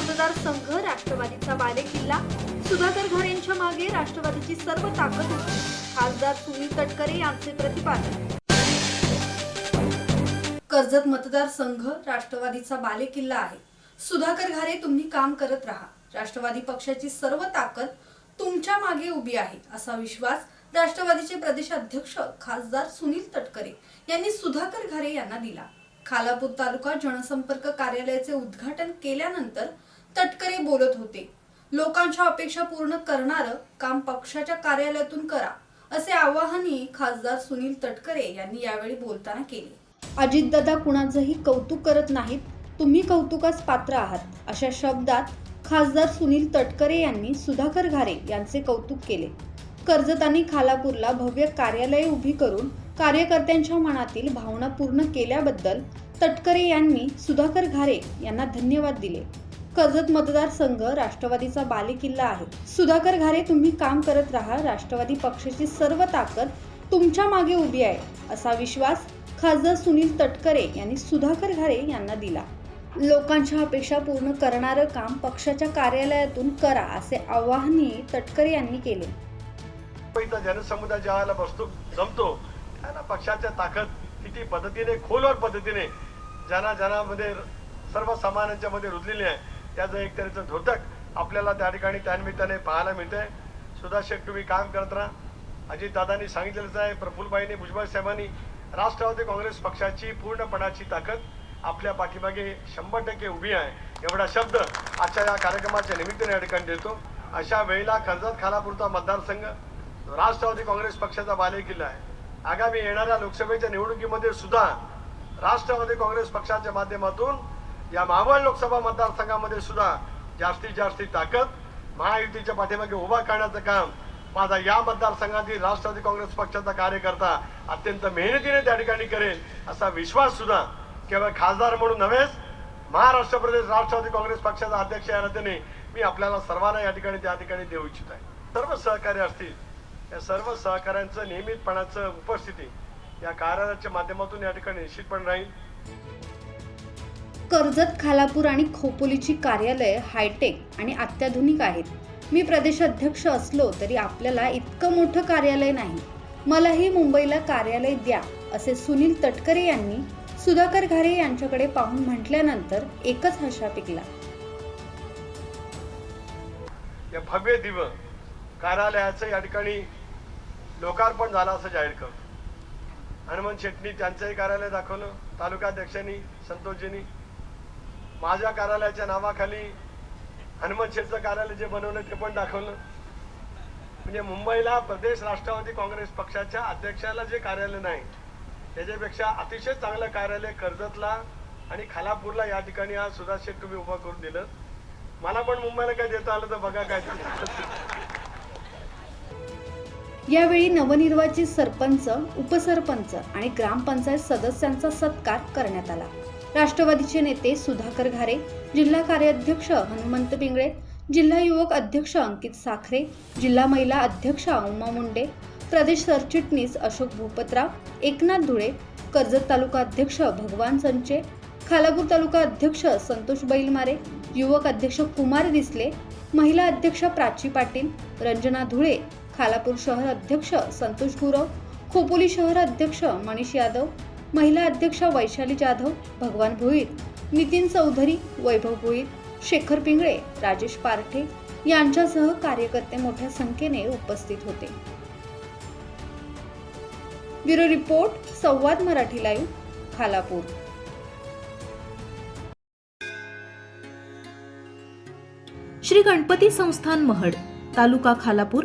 मतदारसंघ राष्ट्रवादीचा बालेकिल्ला. सुधाकर घरेंच्या मागे राष्ट्रवादीची सर्व ताकद होती. खासदार सुनील तटकरे यांचे प्रतिपादन. कर्जत मतदारसंघ राष्ट्रवादीचा बाले किल्ला आहे. सुधाकर घारे तुम्ही काम करत राहा. राष्ट्रवादी पक्षाची सर्व ताकद तुमच्या मागे उभी आहे असा विश्वास राष्ट्रवादीचे प्रदेशाध्यक्ष खासदार सुनील तटकरे यांनी सुधाकर घारे यांना दिला. खालापूर तालुका जनसंपर्क कार्यालयाचे उद्घाटन केल्यानंतर तटकरे बोलत होते. लोकांच्या अपेक्षा पूर्ण करणारं काम पक्षाच्या कार्यालयातून करा असे आवाहनही खासदार सुनील तटकरे यांनी यावेळी बोलताना केले. अजितदादा कुणाचंही कौतुक करत नाहीत तुम्ही कौतुकास पात्र आहात अशा शब्दात खासदार सुनील तटकरे यांनी सुधाकर घारे यांचे कौतुक केले. कर्जत आणि खालापूरला भव्य कार्यालये उभी करून कार्यकर्त्यांच्या मनातील भावना पूर्ण केल्याबद्दल तटकरे यांनी सुधाकर घारे यांना धन्यवाद दिले. कर्जत मतदारसंघ राष्ट्रवादीचा बालेकिल्ला आहे. सुधाकर घारे तुम्ही काम करत राहा. राष्ट्रवादी पक्षाची सर्व ताकद तुमच्या मागे उभी आहे असा विश्वास खासदार सुनील तटकरे यांनी सुधाकर घारे यांना दिला. लोकांच्या अपेक्षा पूर्ण करणारं काम पक्षाच्या कार्यालयातून करा असे आवाहनही तटकरे यांनी केले. जनसमुदाय ज्यावेळेला बसतो जमतो पक्षाच्या ताकद किती पद्धतीने खोलवर पद्धतीने जना सर्व सर्वसामान्यांच्या मध्ये रुजलेली आहे त्याचं एक तऱ्हेचं धोतक आपल्याला त्या ठिकाणी त्यानिमित्ताने पाहायला मिळतंय. सुधा शेख तुम्ही काम करत राहा. अजितदादांनी सांगितलेलंच आहे प्रफुल्लबाईंनी भुजबळ साहेबांनी राष्ट्रवादी काँग्रेस पक्षाची पूर्णपणाची ताकद आपल्या पाठीमागे शंभर टक्के उभी आहे. एवढा शब्द आजच्या या कार्यक्रमाच्या निमित्ताने या ठिकाणी देतो. अशा वेळेला कर्जत खालापूरचा मतदारसंघ राष्ट्रवादी काँग्रेस पक्षाचा बालेकिल्ला आहे. आगामी येणाऱ्या लोकसभेच्या निवडणुकीमध्ये सुद्धा राष्ट्रवादी काँग्रेस पक्षाच्या माध्यमातून या मावळ लोकसभा मतदारसंघामध्ये सुद्धा जास्तीत जास्त ताकद महायुतीच्या पाठीमागे उभा करण्याचं काम माझा या मतदारसंघातील राष्ट्रवादी काँग्रेस पक्षाचा कार्यकर्ता अत्यंत मेहनतीने त्या ठिकाणी करेल असा विश्वास सुद्धा केवळ खासदार म्हणून नव्हेच महाराष्ट्र प्रदेश राष्ट्रवादी काँग्रेस पक्षाचा अध्यक्ष या नात्याने मी आपल्याला सर्वांना या ठिकाणी त्या ठिकाणी देऊ इच्छित आहे. सर्व सहकार्य असतील या सर्व सहकाऱ्यांचं नियमितपणाचं उपस्थिती या कार्यालयाच्या माध्यमातून या ठिकाणी निश्चितपणे राहील. कर्जत खालापूर आणि खोपोलीची कार्यालय हायटेक आणि अत्याधुनिक आहेत. मी प्रदेशाध्यक्ष असलो तरी आपल्याला इतकं मोठं कार्यालय नाही. मलाही मुंबईला कार्यालय द्या असे सुनील तटकरे यांनी सुधाकर घारे यांच्याकडे पाहून म्हटल्यानंतर एकच हशा पिकला. या भव्य दिव्य कार्यालयाचं या ठिकाणी लोकार्पण झालं असं जाहीर करतो हनुमान शेट्टी त्यांचंही कार्यालय दाखवलं तालुकाध्यक्षांनी संतोषजींनी. माझ्या कार्यालयाच्या नावाखाली हनुमान शेठचं कार्यालय जे बनवलं ते पण दाखवलं. म्हणजे मुंबईला प्रदेश राष्ट्रवादी काँग्रेस पक्षाच्या अध्यक्षाला जे कार्यालय नाही त्याच्यापेक्षा अतिशय चांगलं कार्यालय कर्जतला आणि खालापूरला या ठिकाणी आज सुधा शेठ तुम्ही उभं करून दिलं. मला पण मुंबईला काय देता आलं तर बघा काय. यावेळी नवनिर्वाचित सरपंच उपसरपंच आणि ग्रामपंचायत सदस्यांचा सत्कार करण्यात आला. राष्ट्रवादीचे नेते सुधाकर घारे जिल्हा कार्याध्यक्ष हनुमंत पिंगळे जिल्हा युवक अध्यक्ष अंकित साखरे जिल्हा महिला अध्यक्ष उमा मुंडे प्रदेश सरचिटणीस अशोक भूपतराव एकनाथ धुळे कर्जत तालुका अध्यक्ष भगवान संचे खालापूर तालुका अध्यक्ष संतोष बैलमारे युवक अध्यक्ष कुमार दिसले महिला अध्यक्ष प्राची पाटील रंजना धुळे खालापूर शहर अध्यक्ष संतोष गुरव खोपोली शहर अध्यक्ष मनीष यादव महिला अध्यक्ष वैशाली जाधव भगवान भोईर नितीन चौधरी वैभव भोईर शेखर पिंगळे राजेश पारठे यांच्यासह कार्यकर्ते मोठ्या संख्येने उपस्थित होते. ब्युरो रिपोर्ट संवाद मराठी लाईव्ह खालापूर. श्री गणपती संस्थान महड तालुका खालापूर